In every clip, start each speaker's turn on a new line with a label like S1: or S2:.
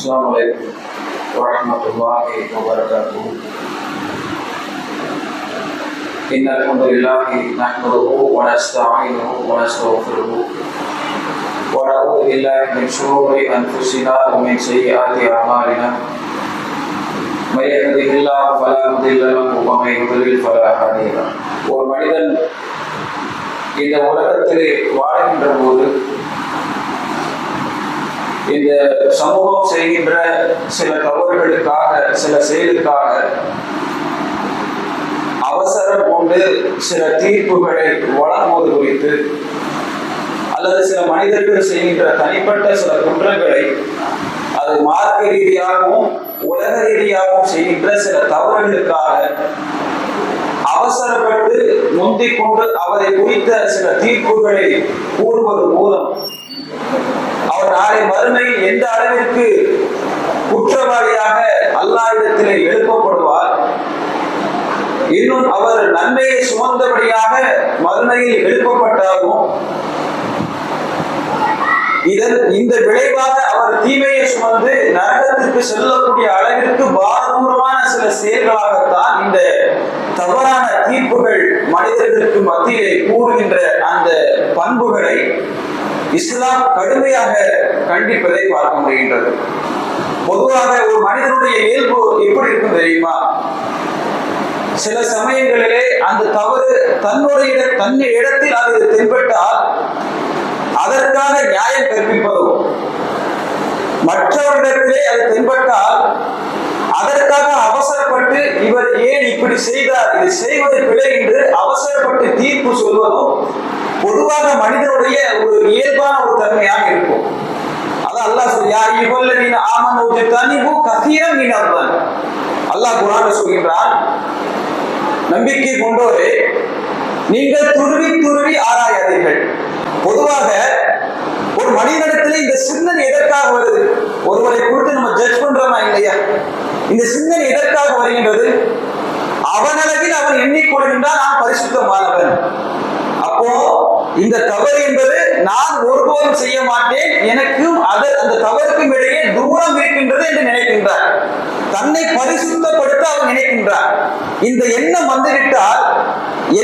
S1: السلام عليكم ورحمة الله وبركاته إن الحمد لله نحمده ونستعينه ونستغفره ونعوذ بالله من شرور أنفسنا ومن سيئات أعمالنا من يهده الله فلا مضل له ومن يضلل فلا هادي له ஒரு மனிதன் இந்த உலகத்திலே வாழ்கின்ற போது இந்த சமூகம் செய்கின்ற சில தவறுகளுக்காக சில செயலுக்காக அவசரம் கொண்டு சில தீர்ப்புகளை வழங்குவது குறித்து அல்லது சில மனிதர்கள் செய்கின்ற தனிப்பட்ட சில குற்றங்களை அது மார்க்க ரீதியாகவும் உலக ரீதியாகவும் செய்கின்ற சில தவறுகளுக்காக அவசரப்பட்டு முந்திக் கொண்டு அவரை குறித்த சில தீர்ப்புகளை கூறுவது மூலம் அவர் நாளை மறுமையில் எந்த அளவிற்கு குற்றவாளியாக அல்லாவிடத்திலே எழுப்பப்படுவார் இன்னும் அவர் நன்மையை சுமந்தபடியாக மறுமையில் எழுப்பப்பட்டாலும் இதன் இந்த விளைவாக அவர் தீமையை சுமந்து நரகத்திற்கு செல்லக்கூடிய அளவிற்கு பாரதூரமான சில செயல்களாகத்தான் இந்த தவறான தீர்ப்புகள் மனிதர்களுக்கு மத்தியிலே கூறுகின்ற அந்த பண்புகளை இஸ்லாம் கடுமையாக கண்டிப்பதை பார்க்க முடிகின்றது. பொதுவாக ஒரு மனிதனுடைய இயல்பு எப்படி இருக்கும் தெரியுமா? சில சமயங்களிலே அந்த தவறு தன்னுடைய இட இடத்தில் அது தென்பட்டால் அதற்கான நியாயம் கற்பிப்பதும். மற்றவரிடத்திலே அது தென்பட்டால் அதற்காக அவசரப்பட்டு இவர் ஏன் இப்படி செய்தார் இது செய்வது பிழை என்று அவசரப்பட்டு தீர்ப்பு சொல்வதும் மனிதனுடைய ஒரு இயல்பான ஒரு தன்மையாக இருக்கும். அதான் அல்லாஹ் சொல்லி யா இவல்லதீன ஆமனு தனிபு கசீரம் மினர்தன் அல்லாஹ் குர்ஆன்ல சொல்கின்றான் நம்பிக்கை கொண்டோரே நீங்கள் துருவி துருவி ஆராயாதீர்கள். பொதுவாக ஒரு மனிதனிடத்துல இந்த சிந்தனை எதற்காக வருது? ஒருவரை குறித்து நம்ம ஜட்ஜ் பண்றோமா இல்லையா? இந்த சிந்தனை எதற்காக வருகின்றது? அவனளவில் அவன் எண்ணிக்கொள்கின்றான் நான் பரிசுத்தமானவன் அப்போ இந்த தவறு என்பது நான் ஒருபோதும் செய்ய மாட்டேன். எனக்கும் அது அந்த தவறுக்கும் இடையே தூரம் இருக்கின்றது என்று நினைக்கின்றார். தன்னை பரிசுத்தப்படுத்த அவர் நினைக்கின்றார். இந்த எண்ணம் வந்துவிட்டால்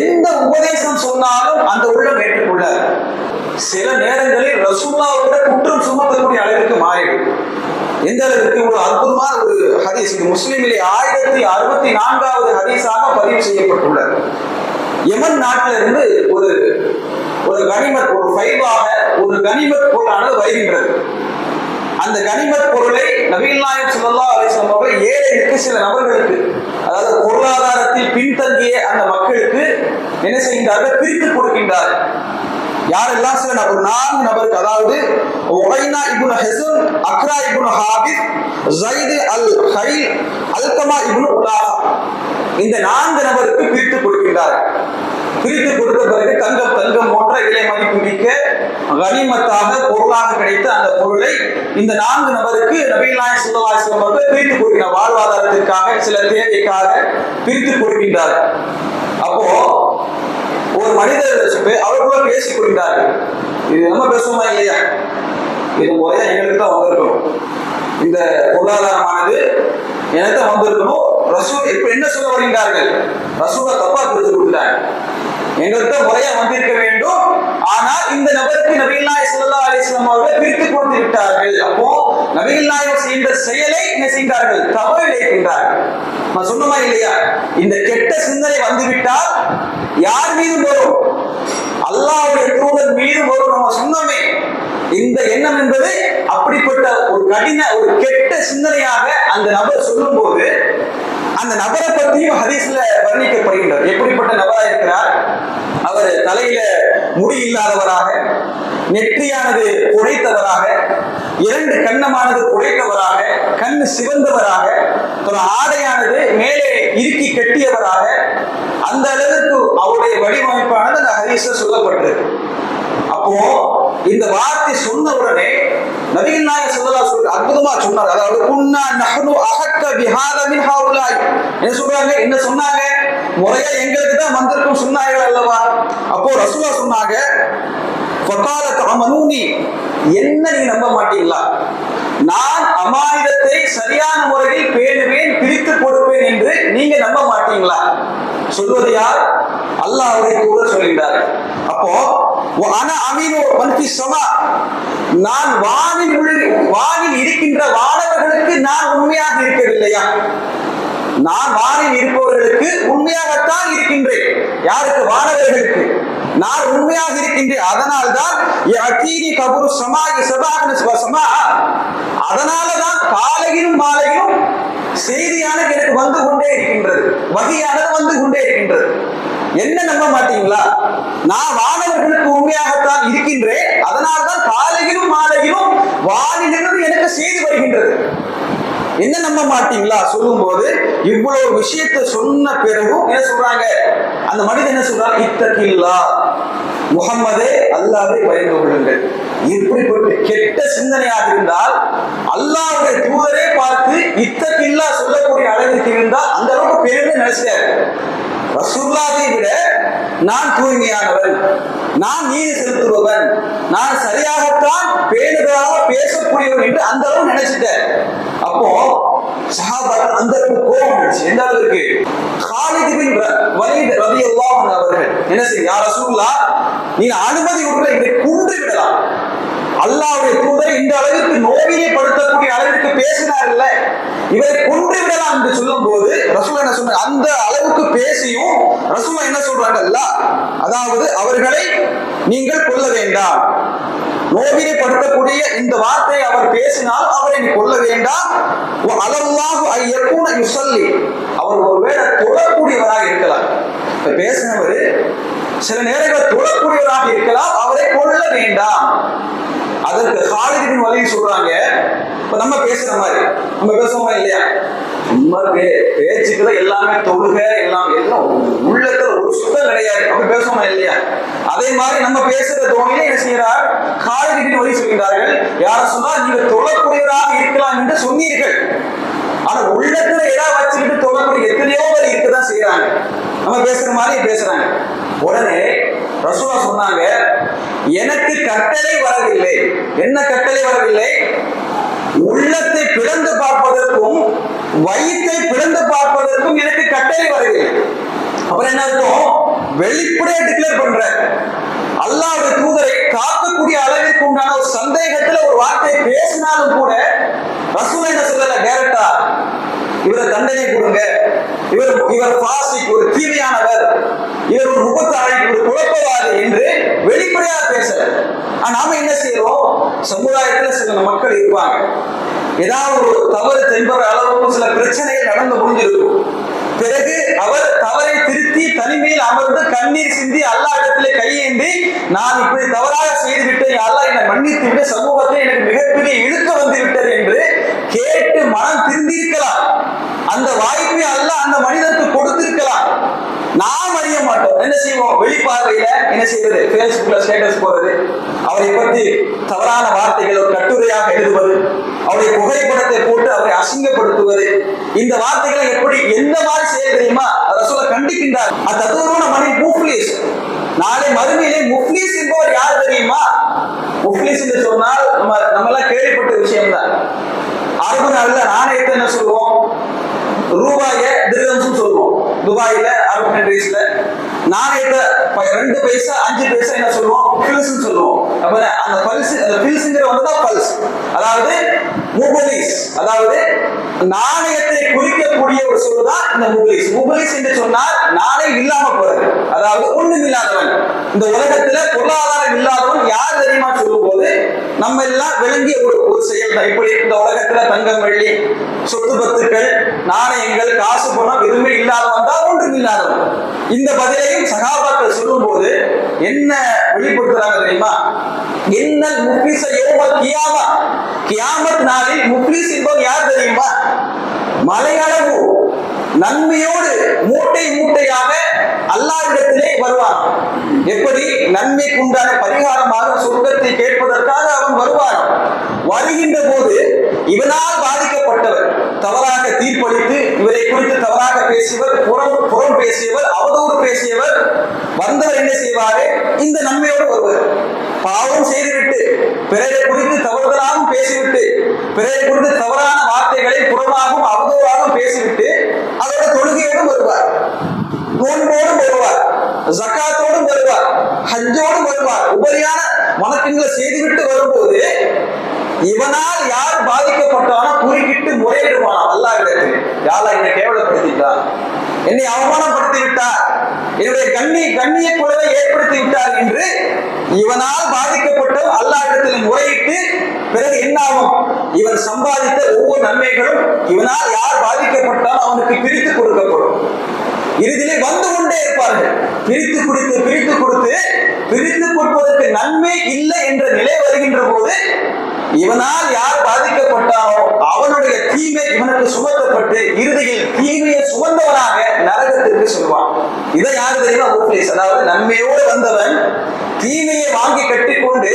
S1: எந்த உபதேசம் சொன்னாலும் அந்த உள்ளம் ஏற்றுக்கொள்ளார் சில நேரங்களில் ரசூல்லாவோட குற்றம் சுமத்தக்கூடிய அளவிற்கு மாறிடும் எந்த அளவிற்கு? ஒரு அற்புதமான ஒரு ஹதீஸ். இது ஆயிரத்தி அறுபத்தி நான்காவது ஹதீஸாக பதிவு செய்யப்பட்டுள்ளது. யமன் நாட்டில இருந்து ஒரு ஒரு கனிமத் ஒரு ஃபைவாக ஒரு கனிமத் பொருளானது வருகின்றது. அந்த கனிமத் பொருளை நவீன் நாயக் சுல்லா அலிஸ்லாம் அவர்கள் ஏழைகளுக்கு சில நபர்களுக்கு அதாவது பொருளாதாரத்தில் பின்தங்கிய அந்த மக்களுக்கு என்ன செய்கின்றார்கள்? பிரித்து கொடுக்கின்றார் யாரெல்லாம் சில நபர் நான்கு நபருக்கு அதாவது Uyaina ibn Hisn Aqra ibn Habis Zaid al Khayl Alqama ibn Ulatha இந்த நான்கு நபருக்கு பிரித்து கொடுக்கின்றார். பிரித்து கொடுத்த பிறகு தங்கம் தங்கம் போன்ற இலை மதிப்பு மிக்க கனிமத்தாக பொருளாக கிடைத்த அந்த பொருளை இந்த நான்கு நபருக்கு நபீல் நாயக் சுல்லாஸ்லம் அவர்கள் பிரித்து கொடுக்கிறார் வாழ்வாதாரத்திற்காக சில தேவைக்காக பிரித்து கொடுக்கின்றார் அப்போ ஒரு மனிதர் அவர்களுக்குள்ள பேசிக் கொள்கிறார்கள். இது நம்ம பேசுவோமா இல்லையா? இது முறையா எங்களுக்கு தான் வந்திருக்கணும். இந்த பொருளாதாரமானது எனக்கு தான் வந்திருக்கணும். ரசூல் என்ன சொல்ல வருகின்றார்கள்? ரசூல தப்பா பிரித்து கொடுத்தாங்க எங்களுக்கு முறையா வந்திருக்க வேண்டும். ஆனால் இந்த நபருக்கு நபிகள் நாயக் அலிஸ்லாம் அவர்கள் பிரித்து கொடுத்து விட்டார்கள். அப்போ நபிகள் நாயகம் செய்கின்ற செயலை என்ன செய்கிறார்கள் தவறு இழைக்கின்றார்கள் நான் சொன்னமா இல்லையா? இந்த கெட்ட சிந்தனை வந்துவிட்டால் யார் மீது வரும்? அல்லாவுடைய தூதர் மீது வரும் நம்ம சொன்னமே. இந்த எண்ணம் என்பது அப்படிப்பட்ட ஒரு கடின ஒரு கெட்ட சிந்தனையாக அந்த நபர் சொல்லும் போது அந்த நபரை பற்றியும் ஹதீஸ்ல வர்ணிக்கப்படுகின்றார். எப்படிப்பட்ட நபரா இருக்கிறார்? அவர் தலையில முடி இல்லாதவராக நெற்றியானது குடைத்தவராக இரண்டு கண்ணமானது குடைத்தவராக கண் சிவந்தவராக ஒரு ஆடையானது மேலே இறுக்கி கட்டியவராக அந்த அளவுக்கு அவருடைய வடிவமைப்பானது அந்த ஹதீஸ்ல சொல்லப்பட்டிருக்கு. அப்போ இந்த வார்த்தை சொன்ன உடனே நபிகள் நாயகம் சொல்லலா சொல்லி அற்புதமா சொன்னார் அதாவது குன்னா நஹனு அஹக்க பிஹாத மின் ஹாவுலாய் என்ன சொல்றாங்க? என்ன சொன்னாங்க? முறையா எங்களுக்கு தான் வந்திருக்கும் சொன்னார்கள் அல்லவா? அப்போ ரசூலா சொன்னாங்க ஃபகால தஅமனூனி என்ன நீங்க நம்ப மாட்டீங்களா? நான் அமானிதத்தை சரியான முறையில் பேணுவேன் பிரித்து கொடுப்பேன் என்று நீங்க நம்ப மாட்டீங்களா? சொல்வது யார்? அல்லாஹ் அவரை கூட சொல்கின்றார். அப்போ அன அமீனு மன்கி சமா நான் வானில் உள்ள வானில் இருக்கின்ற வானவர்களுக்கு நான் உண்மையாக இருக்கவில்லையா? நான் வானில் இருப்பவர்களுக்கு உண்மையாகத்தான் இருக்கின்றேன். யாருக்கு? வானவர்களுக்கு. நான் உண்மையாக இருக்கின்றேன். அதனால் தான் கபுரு சமாகி சபாகன சமா அதனால தான் காலையிலும் மாலையிலும் செய்தியானது எனக்கு வந்து கொண்டே இருக்கின்றது. வகையானது வந்து கொண்டே இருக்கின்றது. என்ன நம்ப மாட்டீங்களா? நான் வானவர்களுக்கு உண்மையாகத்தான் இருக்கின்றேன். அதனால்தான் காலையிலும் மாலையிலும் வா என்ன நம்ப மாட்டீங்களா? சொல்லும் போது இவ்வளவு விஷயத்த சொன்ன பிறகும் என்ன சொல்றாங்க? அந்த மனிதன் என்ன சொல்றாங்க இத்தகில்லா. முகம்மதே அல்லாவை பயந்து கொள்ளுங்கள். இப்படிப்பட்ட கெட்ட சிந்தனையாக இருந்தால் அல்லாவுடைய தூதரே பார்த்து இத்தகில்லா சொல்லக்கூடிய அளவிற்கு இருந்தால் அந்த அளவுக்கு பேருந்து நினைச்சார் ரசூல்லாவை விட நான் தூய்மையானவன். நான் நீதி செலுத்துபவன். நான் சரியாகத்தான் பேணுதலாக பேசக்கூடியவன் என்று அந்த அளவு நினைச்சிட்டேன். அப்போ சஹாபாக்கள் அந்த அளவுக்கு கோபம் வந்துச்சு எந்த அளவுக்கு காலித் பின் வலீத் ரலியல்லாஹு அவர்கள் என்ன செய்ய யார் ரசூலுல்லா நீ அனுமதி விட்டு இதை குன்று விடலாம். அல்லாவுடைய தூதர் இந்த அளவிற்கு படுத்த அப்படி அளவிற்கு பேசினார்ல இவரை கொன்று விடலாம் என்று சொல்லும் போது ரசூல் என்ன சொன்னார்? அந்த அளவுக்கு பேசியும் ரசூல் என்ன சொல்றாங்கல்ல அதாவது அவர்களை நீங்கள் கொல்ல வேண்டாம். நோவினைப்படுத்தக்கூடிய இந்த வார்த்தையை அவர் பேசினால் அவரை நீ கொல்ல வேண்டாம். அளவாக ஐயக்கூன யுசல்லி அவர் ஒருவேளை தொடரக்கூடியவராக இருக்கலாம். இப்ப பேசினவர் சில நேரங்கள் தொழக்கூடியவராக இருக்கலாம் அவரை கொள்ள வேண்டாம். அதற்கு ஹாலிதின் வழி சொல்றாங்க. இப்ப நம்ம பேசுற மாதிரி நம்ம பேசுவோமா இல்லையா? நம்ம பேச்சுக்குள்ள எல்லாமே தொழுக எல்லாம் எல்லாம் உள்ளத்துல ஒரு சுத்தம் கிடையாது. அப்படி பேசுவோமா இல்லையா? அதே மாதிரி நம்ம பேசுற தோணியில என்ன செய்யறார் ஹாலிதின் வழி சொல்கிறார்கள் யார சொன்னா நீங்க தொழக்கூடியவராக இருக்கலாம் என்று சொன்னீர்கள். நம்ம பேசுற மாதிரி பேசுறாங்க. உடனே ரசூலா சொன்னாங்க எனக்கு கட்டளை வரவில்லை. என்ன கட்டளை வரவில்லை? உள்ளத்தை பிளந்து பார்ப்பதற்கும் வயிற்றை பிளந்து பார்ப்பதற்கும் எனக்கு கட்டளை வரவில்லை. அப்புறம் என்ன அர்த்தம்? வெளிப்படையா டிக்ளேர் பண்ற. அல்லாவுடைய தூதரை காக்கக்கூடிய அளவிற்கு உண்டான ஒரு சந்தேகத்துல ஒரு வார்த்தையை பேசினாலும் கூட ரசூல் என்ன சொல்லல? டேரக்டா இவரை தண்டனை கொடுங்க. இவர் இவர் பாசிக் ஒரு தீமையானவர். இவர் ஒரு முகத்தாழி ஒரு குழப்பவாதி என்று வெளிப்படையாக பேசல. நாம என்ன செய்யறோம் சமுதாயத்துல சில மக்கள் இருப்பாங்க. ஏதாவது ஒரு தவறு தென்படுற அளவுக்கு சில பிரச்சனைகள் நடந்து முடிஞ்சிருக்கும். பிறகு அவர் தவறை திருத்தி தனிமையில் அமர்ந்து கண்ணீர் சிந்தி அல்லா இடத்திலே கையேந்தி நான் இப்படி தவறாக செய்து விட்டேன் அல்லா என்னை மன்னித்து விட்டு சமூகத்தை எனக்கு மிகப்பெரிய இழுக்க வந்து விட்டது என்று கேட்டு மனம் திருந்திருக்கலாம். அந்த வாய்ப்பை அல்ல அந்த மனிதனுக்கு கொடுத்திருக்கலாம். நாம் அறிய மாட்டோம். என்ன செய்வோம்? வெளிப்பார்வையில என்ன செய்வது? பேஸ்புக்ல ஸ்டேட்டஸ் போறது அவரை பற்றி தவறான வார்த்தைகள் ஒரு கட்டுரையாக எழுதுவது. அவருடைய புகைப்படத்தை போட்டு அவரை அசிங்கப்படுத்துவது. இந்த வார்த்தைகளை எப்படி எந்த மாதிரி செய்ய தெரியுமா ரசூல கண்டிக்கின்றார். அந்த தத்துவமான மணி முஃப்லீஸ். நாளை மறுமையிலே முஃப்லீஸ் என்பவர் யார் தெரியுமா? முஃப்லீஸ் என்று சொன்னால் நம்ம நம்ம எல்லாம் கேள்விப்பட்ட விஷயம் தான் அரபு நாடுல நாணயத்தை என்ன சொல்லுவோம்? ரூபாய திருகம்ஸ் சொல்லுவோம். துபாயில அரபு கண்ட்ரீஸ்ல நாணயத்தை ப- ரெண்டு பைசா அஞ்சு பைசா என்ன சொல்லுவோம்? பில்ஸ் சொல்லுவோம். அப்ப அந்த பல்ஸ் அந்த பில்ஸ்ங்கிற வந்து தான் பல்ஸ். அதாவது முபலிஸ் அதாவது நாணயத்தை குறிக்கக்கூடிய ஒரு சொல் தான் இந்த முபலிஸ் முபலிஸ் என்று சொன்னால் நாணயம் இல்லாம போறது. அதாவது ஒண்ணும் இல்லாதவன். இந்த உலகத்துல பொருளாதாரம் இல்லாதவன் யார் தெரியுமா சொல்லும் போது நம்ம எல்லாம் விளங்கிய ஒரு ஒரு செயல் தான் இப்படி இந்த உலகத்துல தங்கம் வெள்ளி சொத்து பத்துக்கள் நாணயங்கள் காசு பணம் எதுவுமே இல்லாதவன் தான் ஒன்றும் இல்லாதவன். இந்த பதிலையும் சகாபாக்கள் சொல்லும் போது என்ன வெளிப்படுத்துறாங்க தெரியுமா? என்ன முப்ளிச யோமல் கியாமத் நாளில் முக்லீஸ் என்பவர் யார் தெரியுமா? மலையளவு நன்மையோடு மூட்டை மூட்டையாக அல்லாவிடத்திலே வருவான். எப்படி? நன்மைக்கு உண்டான பரிகாரமாக சொர்க்கத்தை கேட்பதற்காக அவன் வருவான். வருகின்ற போது இவனால் பாதிக்கப்பட்டவர் தவறாக தீர்ப்பளித்து இவரை குறித்து தவறாக பேசியவர் புறம் புறம் பேசியவர் அவதூறு பேசியவர் வந்தவர் என்ன செய்வாரு? இந்த நன்மையோடு வருவார். பாவம் செய்துவிட்டு பிறரை வணக்கங்களை செய்துவிட்டு வரும்போது இவனால் யார் பாதிக்கப்பட்டானோ குறுக்கிட்டு முறையிடுவானா அல்லாவிடத்தில் யாரா என்னை கேவலப்படுத்திட்டார் என்னை அவமானப்படுத்தி விட்டார் என்னுடைய கண்ணி கண்ணிய குறைவை ஏற்படுத்தி விட்டார் என்று இவனால் பாதிக்கப்பட்ட அல்லாவிடத்தில் முறையிட்டு பிறகு என்ன ஆகும் இவன் சம்பாதித்த ஒவ்வொரு நன்மைகளும் இவனால் யார் பாதிக்கப்பட்டாலும் அவனுக்கு பிரித்து கொடுக்கப்படும். இறுதியிலே வந்து கொண்டே இருப்பார்கள். பிரித்து கொடுத்து பிரித்து கொடுத்து பிரித்து கொடுப்பதற்கு நன்மை இல்லை என்ற நிலை வருகின்ற போது இவனால் யார் பாதிக்கப்பட்டாரோ அவனுடைய தீமை இவனுக்கு சுமத்தப்பட்டு இறுதியில் தீமையை சுமந்தவனாக நரகத்திற்கு செல்வான். இதை யாரு தெரியுமா? முப்ளீஸ் அதாவது நன்மையோடு வந்தவன் தீமையை வாங்கி கட்டிக்கொண்டு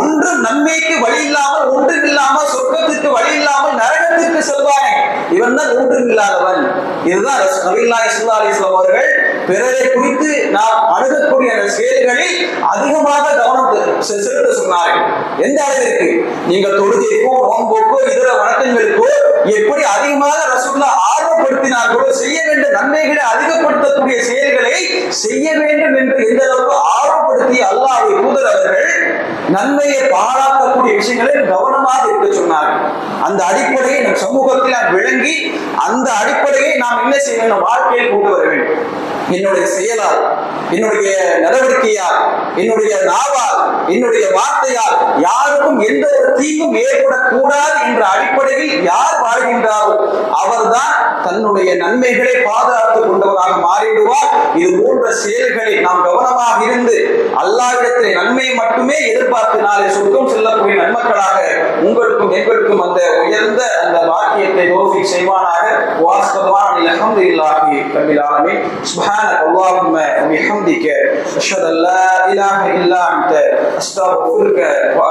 S1: ஒன்றும் நன்மைக்கு வழி இல்லாமல் ஒன்றும் இல்லாமல் சொர்க்கத்துக்கு வழி இல்லாமல் நரகத்திற்கு செல்வான் இவன் தான் ஒன்றும் இல்லாதவன் இதுதான் நபில்லாய் சுல்லா அலிஸ்லாம் அவர்கள் பிறரை குறித்து நாம் அணுகக்கூடிய அந்த செயல்களில் அதிகமாக கவனம் செலுத்த சொன்னார்கள். எந்த அளவிற்கு? நீங்கள் தொழுகைக்கோ நோன்போக்கோ இதர வணக்கங்களுக்கோ எப்படி அதிகமாக ரசூல்லா ஆர்வப்படுத்தினார்களோ செய்ய வேண்டிய நன்மைகளை அதிகப்படுத்தக்கூடிய செயல்களை செய்ய வேண்டும் என்று எந்த அளவுக்கு ஆர்வப்படுத்தி அல்லாஹ் தூதர் அவர்கள் நன்மையை பாராட்டக்கூடிய விஷயங்களை கவனமாக இருக்க சொன்னார்கள். அந்த அடிப்படையை நம் சமூகத்தில் விளங்கி அந்த அடிப்படையை நாம் என்ன செய்ய வேண்டும் வாழ்க்கையில் கொண்டு வர வேண்டும். என்னுடைய செயலால் என்னுடைய நடவடிக்கையால் என்னுடைய நாவால் என்னுடைய வார்த்தையால் யாருக்கும் எந்த ஒரு தீங்கும் ஏற்படக்கூடாது என்ற அடிப்படையில் யார் வாழ்கின்றாரோ அவர்தான் தன்னுடைய நன்மைகளை பாதுகாத்துக் கொண்டவராக மாறிடுவார். இது போன்ற செயல்களை நாம் கவனமாக இருந்து அல்லாவிடத்திலே நன்மை மட்டுமே எதிர்பார்த்து நாளை சொர்க்கம் செல்லக்கூடிய நன்மக்களாக உங்களுக்கும் எங்களுக்கும் அந்த உயர்ந்த அந்த வாக்கியத்தை நோக்கி செய்வானாக. வாஸ்தவான அல்ஹம்துலில்லாஹி ரப்பில் ஆலமீன். சுப்ஹானக அல்லாஹும்ம வபிஹம்திக அஷ்ஹது அல்லா இலாஹ இல்லா அன்த. அஸ்தக்ஃபிருக வ